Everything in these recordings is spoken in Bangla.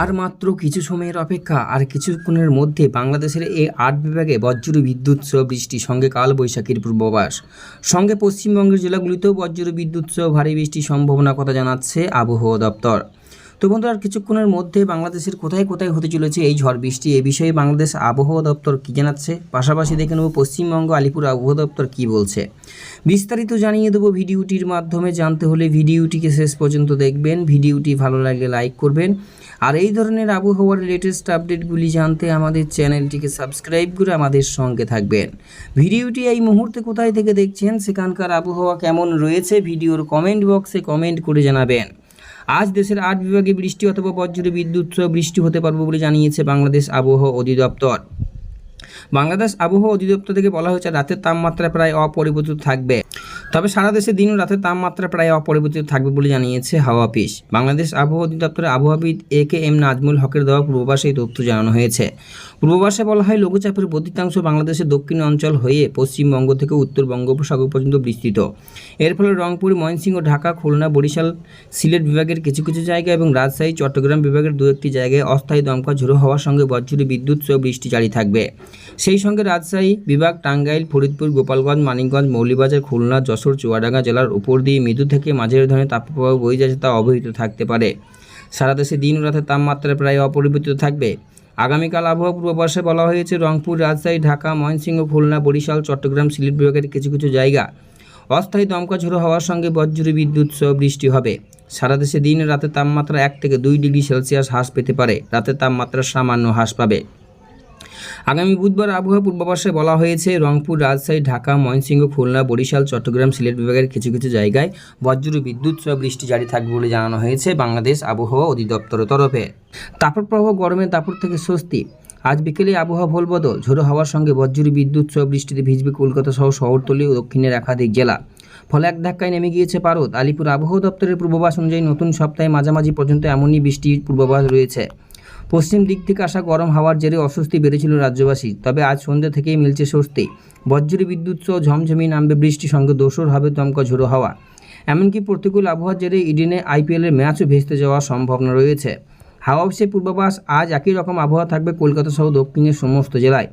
আর মাত্র কিছু সময়ের অপেক্ষা আর কিছুক্ষণের মধ্যে বাংলাদেশের এই আট বিভাগে বজ্র বিদ্যুৎ সহ বৃষ্টি সঙ্গে কালবৈশাখীর পূর্বাভাস। সঙ্গে পশ্চিমবঙ্গের জেলাগুলিতেও বজ্র বিদ্যুৎ সহ ভারী বৃষ্টির সম্ভাবনার কথা জানাচ্ছে আবহাওয়া দপ্তর। তো বন্ধুরা, আর কিছুক্ষণের মধ্যে বাংলাদেশের কোথায় কোথায় হতে চলেছে এই ঝড় বৃষ্টি, এ বিষয়ে বাংলাদেশ আবহাওয়া দপ্তর কী জানাচ্ছে? পাশাপাশি দেখে নেব পশ্চিমবঙ্গ, আলিপুর আবহাওয়া দপ্তর কী বলছে। বিস্তারিত জানিয়ে দেবো ভিডিওটির মাধ্যমে। জানতে হলে ভিডিওটিকে শেষ পর্যন্ত দেখবেন। ভিডিওটি ভালো লাগলে লাইক করবেন। আর এই ধরনের আবহাওয়ার লেটেস্ট আপডেটগুলি জানতে আমাদের চ্যানেলটিকে সাবস্ক্রাইব করে আমাদের সঙ্গে থাকবেন। ভিডিওটি এই মুহূর্তে কোথায় থেকে দেখছেন, সেখানকার আবহাওয়া কেমন রয়েছে, ভিডিওর কমেন্ট বক্সে কমেন্ট করে জানাবেন। আজ দেশের আট বিভাগে বৃষ্টি অথবা বজ্র বিদ্যুৎ সহ বৃষ্টি হতে পারবে বলে জানিয়েছে বাংলাদেশ আবহাওয়া অধিদপ্তর। বাংলাদেশ আবহাওয়া অধিদপ্তর থেকে বলা হয়েছে, রাতের তাপমাত্রা প্রায় অপরিবর্তিত থাকবে। তবে সারা দেশে দিন ও রাতের তাপমাত্রা প্রায় অপরিবর্তিত থাকবে বলে জানিয়েছে হাওয়া অফিস। বাংলাদেশ আবহাওয়া অধিদপ্তরের আবহাওয়াবিদ এ কে এম নাজমুল হকের দেওয়া পূর্বাভাসে এই তথ্য জানানো হয়েছে। পূর্বাভাসে বলা হয়, লঘুচাপের প্রতিষ্ঠাংশ বাংলাদেশের দক্ষিণ অঞ্চল হয়ে পশ্চিমবঙ্গ থেকে উত্তর বঙ্গোপসাগর পর্যন্ত বিস্তৃত। এর ফলে রংপুর, ময়মনসিংহ, ঢাকা, খুলনা, বরিশাল, সিলেট বিভাগের কিছু কিছু জায়গা এবং রাজশাহী, চট্টগ্রাম বিভাগের দু একটি জায়গায় অস্থায়ী দমকা ঝোড়ো হওয়ার সঙ্গে বজ্র বিদ্যুৎ সহ বৃষ্টি জারি থাকবে। সেই সঙ্গে রাজশাহী বিভাগ, টাঙ্গাইল, ফরিদপুর, গোপালগঞ্জ, মানিকগঞ্জ মৌলিবাজার খুলনা, যশোর চুয়াডাঙ্গা জেলার উপর দিয়ে মৃদু থেকে মাঝের ধরনের তাপপ্রবাহ বয়ে যাচ্ছে তা অবহিত থাকতে পারে। সারা দেশে দিন রাতের তাপমাত্রা প্রায় অপরিবর্তিত থাকবে। আগামীকাল আবহাওয়া পূর্বাভাসে বলা হয়েছে, রংপুর, রাজশাহী, ঢাকা, ময়মনসিংহ, খুলনা, বরিশাল, চট্টগ্রাম, সিলেট বিভাগের কিছু কিছু জায়গা। অস্থায়ী দমকা ঝোড়ো হওয়ার সঙ্গে বজ্র, বিদ্যুৎ সহ বৃষ্টি হবে। সারা দেশে দিন ও রাতের তাপমাত্রা এক থেকে দুই ডিগ্রি সেলসিয়াস হ্রাস পেতে পারে। রাতের তাপমাত্রা সামান্য হ্রাস পাবে। আগামী বুধবার আবহাওয়া পূর্বাভাসে বলা হয়েছে, রংপুর, রাজশাহী, ঢাকা ময়নসিংহ খুলনা, বরিশাল, চট্টগ্রাম, সিলেট বিভাগের কিছু কিছু জায়গায় বজ্র বিদ্যুৎ সহ বৃষ্টি জারি থাকবে বলে জানানো হয়েছে বাংলাদেশ আবহাওয়া অধিদপ্তরের তরফে। তাপর তাপপ্রবাহ গরমের তাপর থেকে স্বস্তি। আজ বিকেলে আবহাওয়া ভোল বদল, ঝোড়ো হওয়ার সঙ্গে বজ্র বিদ্যুৎ সহ বৃষ্টিতে ভিজবে কলকাতা সহ শহরতলি ও দক্ষিণের একাধিক জেলা। ফলে এক ধাক্কায় নেমে গিয়েছে পারদ। আলিপুর আবহাওয়া দপ্তরের পূর্বাভাস অনুযায়ী নতুন সপ্তাহে মাঝামাঝি পর্যন্ত এমনই বৃষ্টির পূর্বাভাস রয়েছে। পশ্চিম দিক থেকে আসা গরম হাওয়ার জেরে অস্বস্তি বেড়েছিল রাজ্যবাসী। তবে আজ সন্ধ্যা থেকেই মিলছে স্বস্তি। বজ্র বিদ্যুৎ সহ ঝমঝমি নামবে বৃষ্টির সঙ্গে দোসর, হবে দমকা ঝোড়ো হাওয়া। এমনকি প্রতিকূল আবহাওয়ার জেরে ইডেনে আইপিএলের ম্যাচও ভেস্তে যাওয়ার সম্ভাবনা রয়েছে। হাওয়া অফিসের পূর্বাভাস, আজ একই রকম আবহাওয়া থাকবে কলকাতা সহ দক্ষিণের সমস্ত জেলায়।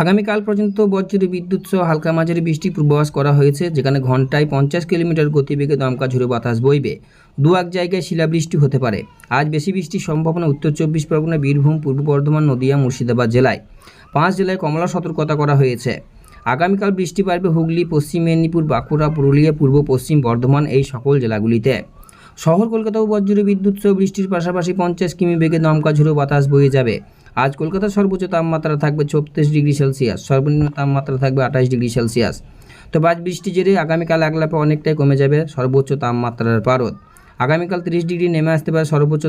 আগামীকাল পর্যন্ত বজ্র বিদ্যুৎ সহ হালকা মাঝারি বৃষ্টির পূর্বাভাস করা হয়েছে, যেখানে ঘন্টায় পঞ্চাশ কিলোমিটার গতিবেগে দমকা ঝুড়ে বাতাস বইবে। দু এক জায়গায় শিলাবৃষ্টি হতে পারে। আজ বেশি বৃষ্টির সম্ভাবনা উত্তর চব্বিশ পরগনা, বীরভূম, পূর্ব বর্ধমান, নদিয়া, মুর্শিদাবাদ জেলায়। পাঁচ জেলায় কমলা সতর্কতা করা হয়েছে। আগামীকাল বৃষ্টি পারবে হুগলি, পশ্চিম মেদিনীপুর, বাঁকুড়া, পুরুলিয়া, পূর্ব, পশ্চিম বর্ধমান এই সকল জেলাগুলিতে। শহর কলকাতাও বজ্র বিদ্যুৎ সহ বৃষ্টির পাশাপাশি পঞ্চাশ কিমি বেগে দমকা ঝুড়ো বাতাস বয়ে যাবে। আজ কলকাতার সর্বোচ্চ তাপমাত্রা থাকবে ছত্রিশ ডিগ্রি সেলসিয়াস, সর্বনিম্ন তাপমাত্রা থাকবে আঠাশ ডিগ্রি সেলসিয়াস। তো বাজ বৃষ্টি জেরে আগামীকাল একলাপে অনেকটাই কমে যাবে সর্বোচ্চ তাপমাত্রার পারদ। আগামীকাল তিরিশ ডিগ্রি নেমে আসতে পারে সর্বোচ্চ